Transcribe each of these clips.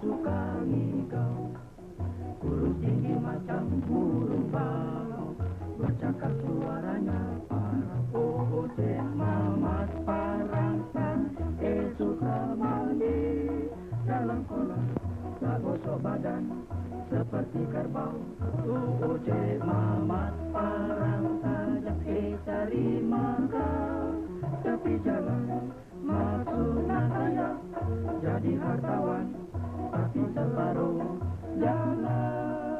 suka ngigau Kurus tinggi macam burung bau Bercakap suaranya parang Oh, oh, cik mamat parang Eh, suka mandi dalam kolam Tak gosok badan seperti kerbau. Oh, oh, cik mamat parang saja Eh, cari makan tepi jalan Maksud nak jadi hartawan Tapi separuh jalan Cik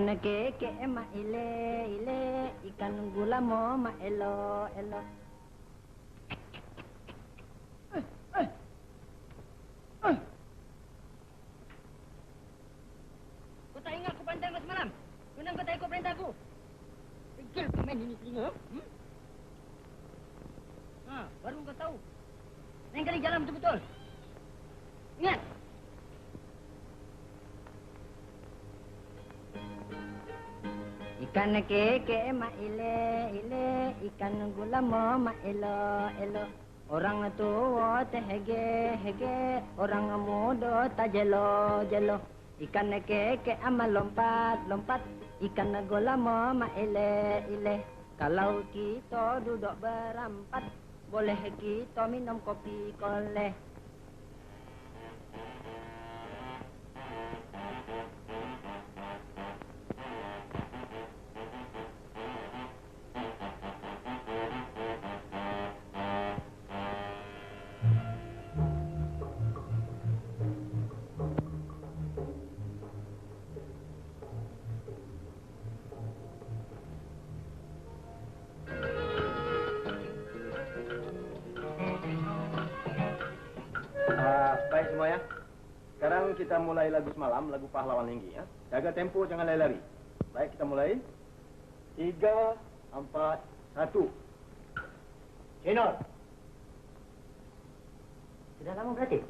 Ikan keke ma ile ile ikan gula mo ma elo elo. Ikan keke ma ile ile ikan gula mo ma elo elo orang tua teh hege orang muda ta jelo jelo. Ikan keke ama lompat lompat. Ikan gula mo ma ile ile. Kalau kita duduk berampat boleh kita minum kopi koleh Baik semua ya. Sekarang kita mulai lagu semalam, lagu pahlawan tinggi ya. Jaga tempo, jangan lari-lari. Baik, kita mulai. Tiga, empat, satu. Cendol. sudah lama berarti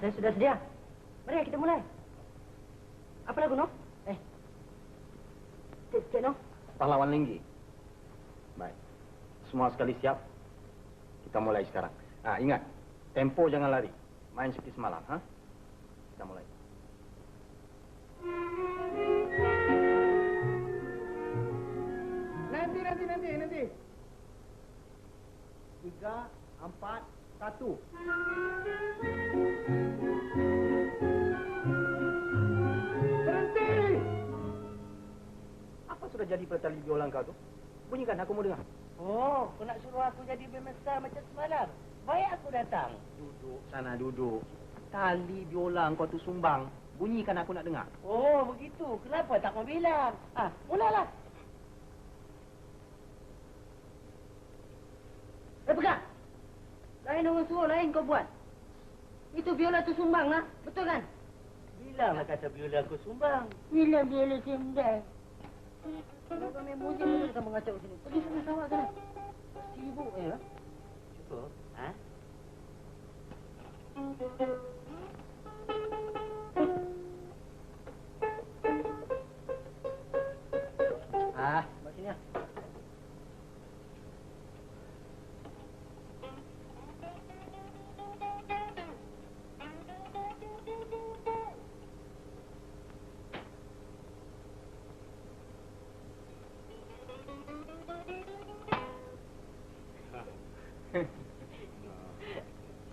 saya sudah sedia. Mari kita mulai. Apa lagu, Noh? Eh. Cik, Cik Noh. Pahlawan tinggi. Baik. Semua sekali siap. Kita mulai sekarang. Ah, ingat. Tempo jangan lari. Main seperti semalam, ha? Kita mulai. Nanti, nanti, nanti, nanti. Tiga, empat, satu. Berhenti! Apa sudah jadi pada tali biola kau tu? Bunyikan, aku mau dengar. Oh, kau nak suruh aku jadi bermesra macam semalam. Baik aku datang. Duduk sana, duduk. Tali biola kau tu sumbang. Bunyikan aku nak dengar. Oh, begitu. Kenapa tak mau bilang? Ah, mulalah. Eh, pegang. Lain orang suruh, lain kau buat. Itu biola tu sumbang lah. Betul kan? Bilanglah kata biola aku sumbang. Bila biola sumbang? Kalau kau main muzik, tak mengacau sini. Pergi sana sawak sana. Sibuk ya. Cuba. Ha?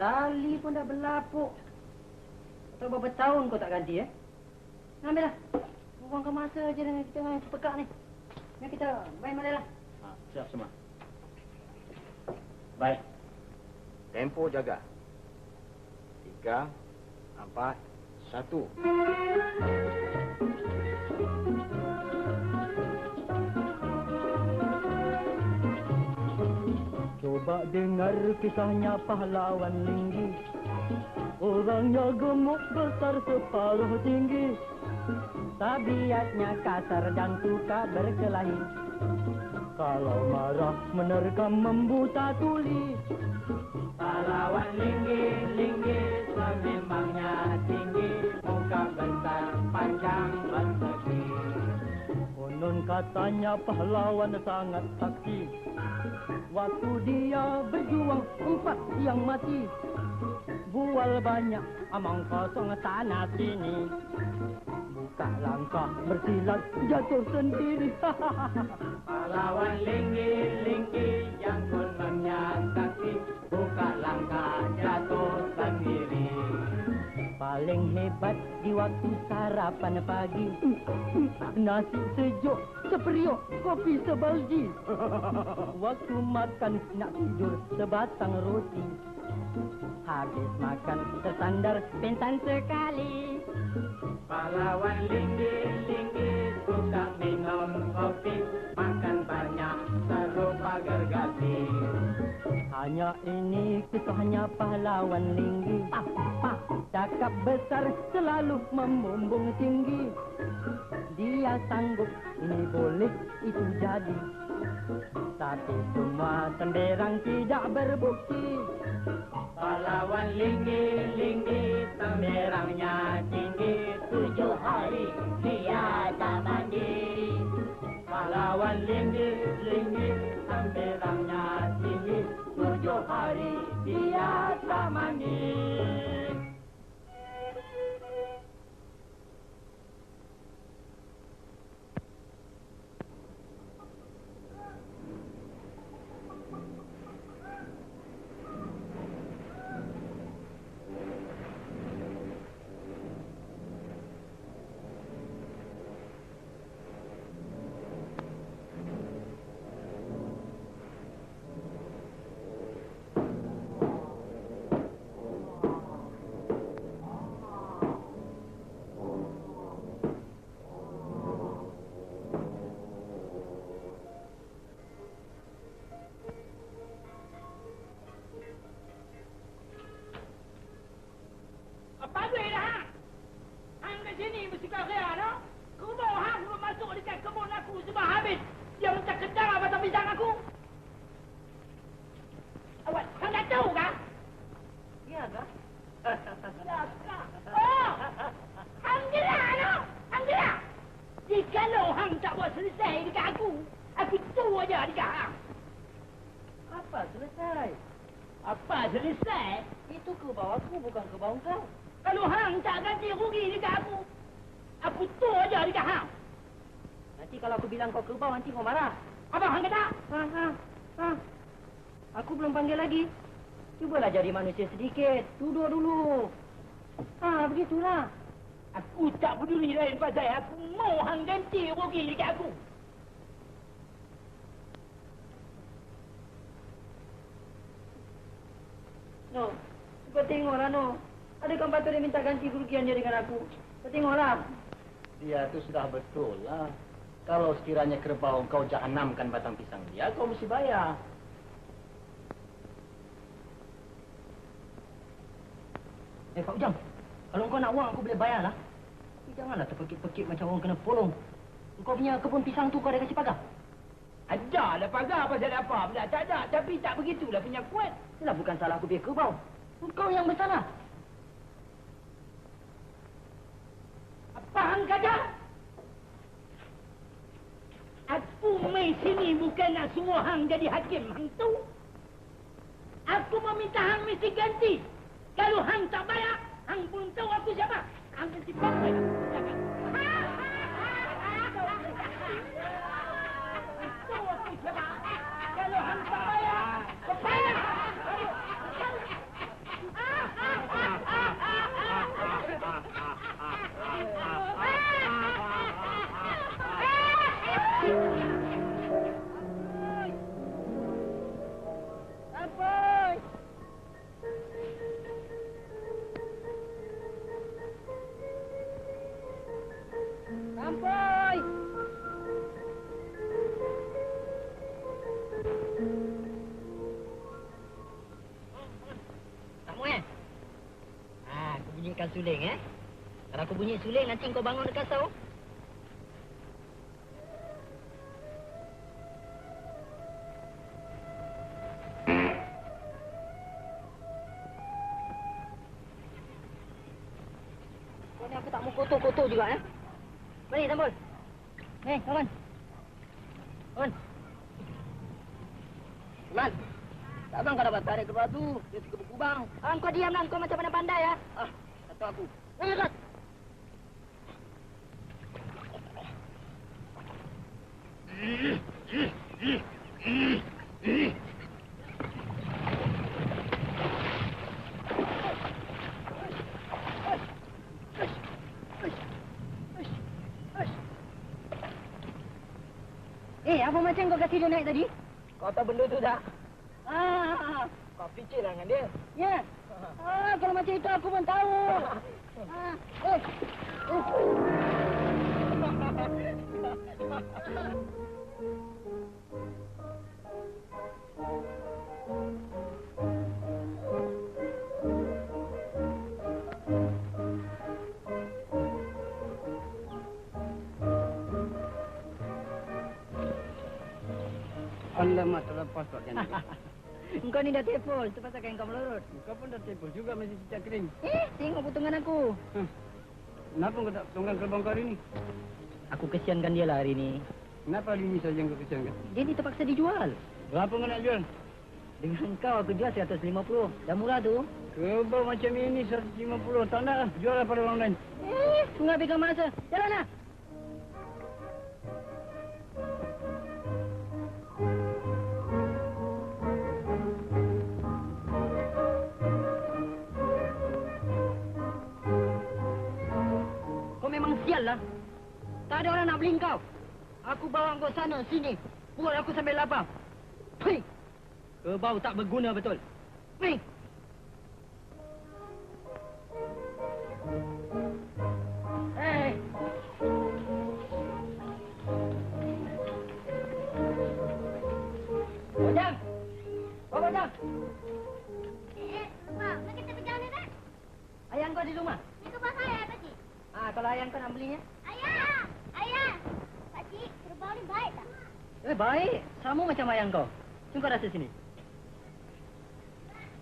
Tali pun dah berlapuk. Atau berapa tahun kau tak ganti eh? Ambil lah. Buangkan masa je dengan kita main sepekak ni. Ni kita main balik lah. Ha, siap semua. Baik. Tempo jaga. Tiga, empat, satu. Coba dengar kisahnya pahlawan linggi Orangnya gemuk besar separuh tinggi. Tabiatnya kasar dan suka berkelahi. Kalau marah menerkam membuta tuli. Pahlawan linggi, linggi sememangnya katanya pahlawan sangat sakti. Waktu dia berjuang empat yang mati. Bual banyak amang kosong tanah sini. Buka langkah bersilat jatuh sendiri. Pahlawan linggi-linggi yang kononnya sakti hebat di waktu sarapan pagi. Nasi sejuk seperiuk kopi sebalji. Waktu makan nak tidur sebatang roti. Habis makan tersandar pentan sekali. Pahlawan linggi-linggi ini kisahnya pahlawan linggi. Cakap besar selalu membumbung tinggi. Dia sanggup ini boleh itu jadi. Tapi semua tenderang tidak berbukti. Pahlawan linggi-linggi Semerangnya tinggi aja hang. Apa selesai? Apa selesai? Itu kebau aku bukan kebau kau. Kalau hang tak ganti rugi dekat aku, aku tu aja dekat hang. Nanti kalau aku bilang kau kebau nanti kau marah. Apa hang kata? Ha, ha, ha. Aku belum panggil lagi. Cubalah jadi manusia sedikit. Duduk dulu. Ha, begitulah. Aku tak peduli lain pasal aku mau hang ganti rugi dekat aku. No, kau tengoklah no. Adakah patut dia minta ganti kerugiannya dengan aku? Kau tengoklah. Dia itu sudah betul lah. Kalau sekiranya kerbau kau jahanamkan batang pisang dia, kau mesti bayar. Eh, Pak Ujang. Kalau kau nak uang, aku boleh bayar lah. Tapi janganlah terpekik-pekik macam orang kena polong. Kau punya kebun pisang tu kau ada kasih pagar? Ada lah pagar pasal apa pula. Tak ada. Tapi tak begitulah punya kuat. Itulah bukan salah aku biar kerbau. Kau yang bersalah. Apa hang kata? Aku main sini bukan nak suruh hang jadi hakim hang tu. Aku meminta hang mesti ganti. Kalau hang tak bayar, hang pun tahu aku siapa. Hang mesti bayar. Tahu Ah, bunyikan suling eh. Kalau aku bunyi suling nanti kau bangun dekat kau. Kau ni aku tak mau kotor-kotor juga eh. Mari Tambul. Hei, kawan. Kawan. Man. Abang kau dapat tarik ke batu. Dia suka berkubang. Ah, kau diam lah. Kau macam mana pandai ya. Ah, kata aku. Eh, apa macam kau kasi dia naik tadi? Kau tahu benda tu tak? Fikirlah dengan dia. ya. Ah, kalau macam itu aku pun tahu. Ah, eh. eh. Alamak terlepas Pak Janji. Engkau ni dah tepol, tu pasal kain kau melurut. Kau pun dah tepul juga masih cicak kering. Eh, tengok potongan aku. Hah. Kenapa kau tak tonggang kerbau kau hari ni? Aku kesiankan dia lah hari ni. Kenapa hari ni saja kau kesiankan? Dia ni terpaksa dijual. Berapa kau nak jual? Dengan kau aku jual 150. Dah murah tu. Kerbau macam ini 150. Tak nak lah. Jual lah pada orang lain. Eh, tunggu habiskan masa. Jalanlah. Lah. Tak ada orang nak beli kau. Aku bawa kau sana, sini. Buat aku sampai lapar. Hei! Kerbau tak berguna betul. Hei! Baik. Sama macam ayah kau. Cuma kau rasa sini.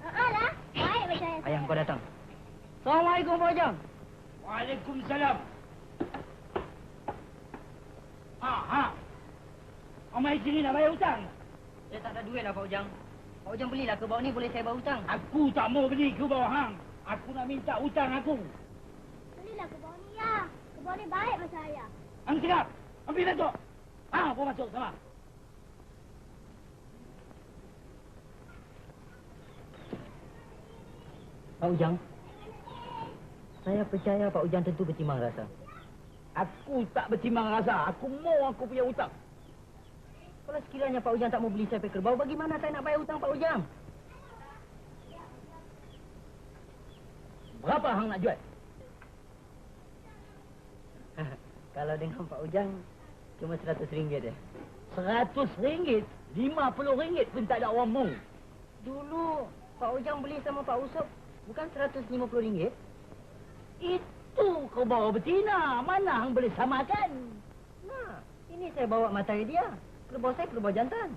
Haa lah. Baik macam ayah. Ayah kau datang. Assalamualaikum, Bojang. Waalaikumsalam. Ha, ha. Omai sini nak bayar hutang. Saya tak ada duit lah, Pak Ujang. Pak Ujang belilah kerbau ni, boleh saya bawa hutang. Aku tak mau beli ke bawah hang. Aku nak minta hutang aku. Belilah kerbau ni, ya. Kerbau ni baik macam ayah. Hang cakap. Ambil datuk. Ha, apa masuk sama. Pak Ujang. Saya percaya Pak Ujang tentu bertimbang rasa. Aku tak bertimbang rasa. Aku mau aku punya hutang. Kalau sekiranya Pak Ujang tak mau beli saya kerbau, bagaimana saya nak bayar hutang Pak Ujang? Berapa hang nak jual? Kalau dengan Pak Ujang, cuma seratus ringgit je. Seratus ringgit? Lima puluh ringgit pun tak ada orang mau. Dulu Pak Ujang beli sama Pak Usop, bukan seratus lima puluh ringgit? Itu kerbau betina. Mana hang boleh samakan? Nah, ini saya bawa matahari dia. Kerbau saya kerbau jantan.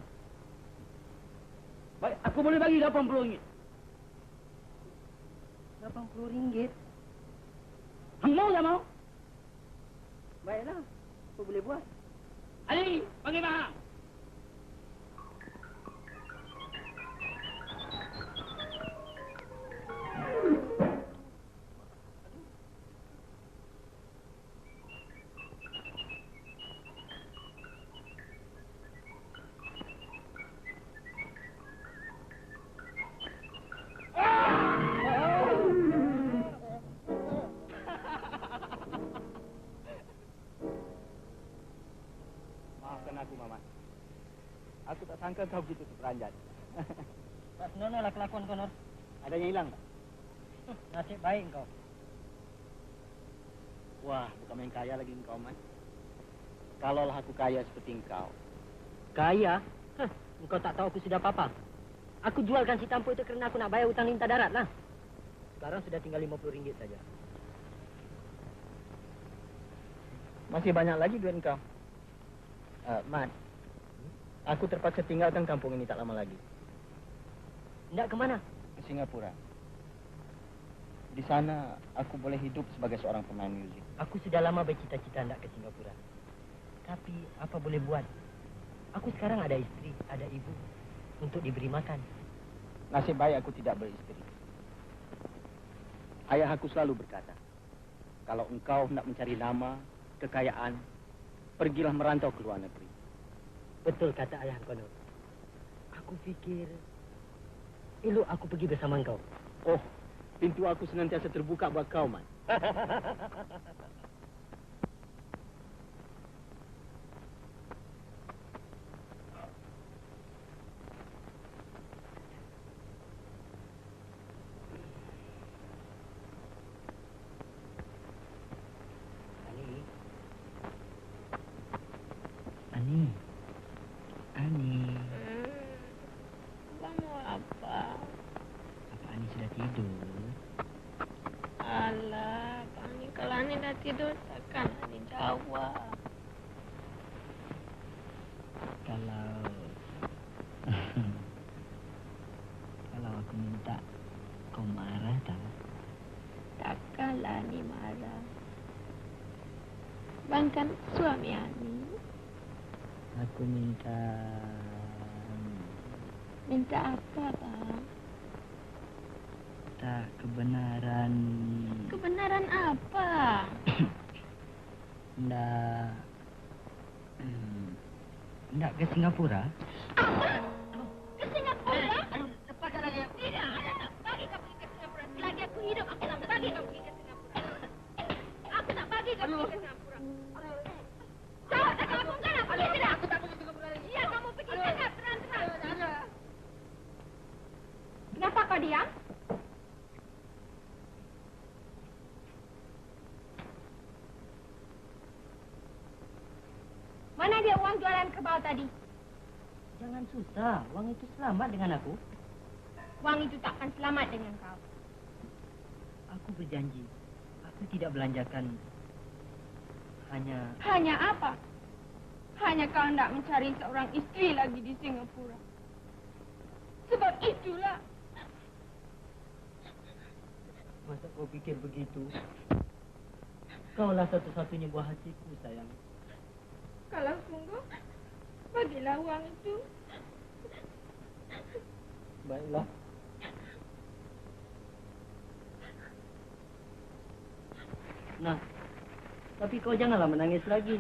Baik, aku boleh bagi lapan puluh ringgit. Lapan puluh ringgit. Hang mau tak mau? Baiklah, apa boleh buat? Sangka kau begitu terperanjat. Tak senonoh lah kelakuan kau, Nur. Ada yang hilang tak? Nasib baik kau. Wah, bukan main kaya lagi engkau, Mat. Kalaulah aku kaya seperti engkau. Kaya? Hah, engkau tak tahu aku sudah apa-apa. Aku jualkan si Tampu itu kerana aku nak bayar hutang lintah darat lah. Sekarang sudah tinggal lima puluh ringgit saja. Masih banyak lagi duit engkau. Uh, Mat, aku terpaksa tinggalkan kampung ini tak lama lagi. Tidak ke mana? Ke Singapura. Di sana aku boleh hidup sebagai seorang pemain muzik. Aku sudah lama bercita-cita hendak ke Singapura. Tapi apa boleh buat? Aku sekarang ada istri, ada ibu untuk diberi makan. Nasib baik aku tidak beristri. Ayah aku selalu berkata, kalau engkau hendak mencari nama, kekayaan, pergilah merantau ke luar negeri. Betul kata ayah kau, Nur. Aku fikir elok aku pergi bersama engkau. Oh, pintu aku senantiasa terbuka buat kau, Man. Ani. Ani. Ani. Kamu apa? Apa Ani sudah tidur? Alah, Pani kalau Ani dah tidur takkan Ani jawab. Kalau kalau aku minta kau marah tak? Takkanlah Ani marah. Bang kan suami Ani. Aku minta Minta apa, Bang? Tak kebenaran Kebenaran apa? ndak ndak ke Singapura? Ke Singapura? Tidak, Ana tak bagi kau pergi ke Singapura. Selagi aku hidup, aku tak bagi kau pergi ke Singapura. Aku tak bagi kau pergi ke Singapura. Jawab tak kamu kan aku pergi tidak? Aku tak pergi ke Singapura lagi. Ya, kamu pergi cakap terang-terang. Kenapa kau diam? Dia uang jualan kebal tadi? Jangan susah, wang itu selamat dengan aku. Wang itu takkan selamat dengan kau. Aku berjanji, aku tidak belanjakan hanya Hanya apa? Hanya kau hendak mencari seorang istri lagi di Singapura. Sebab itulah masa kau pikir begitu. Kaulah satu-satunya buah hatiku, sayang. Kalau sungguh bagilah uang itu. Baiklah. Nah, tapi kau janganlah menangis lagi.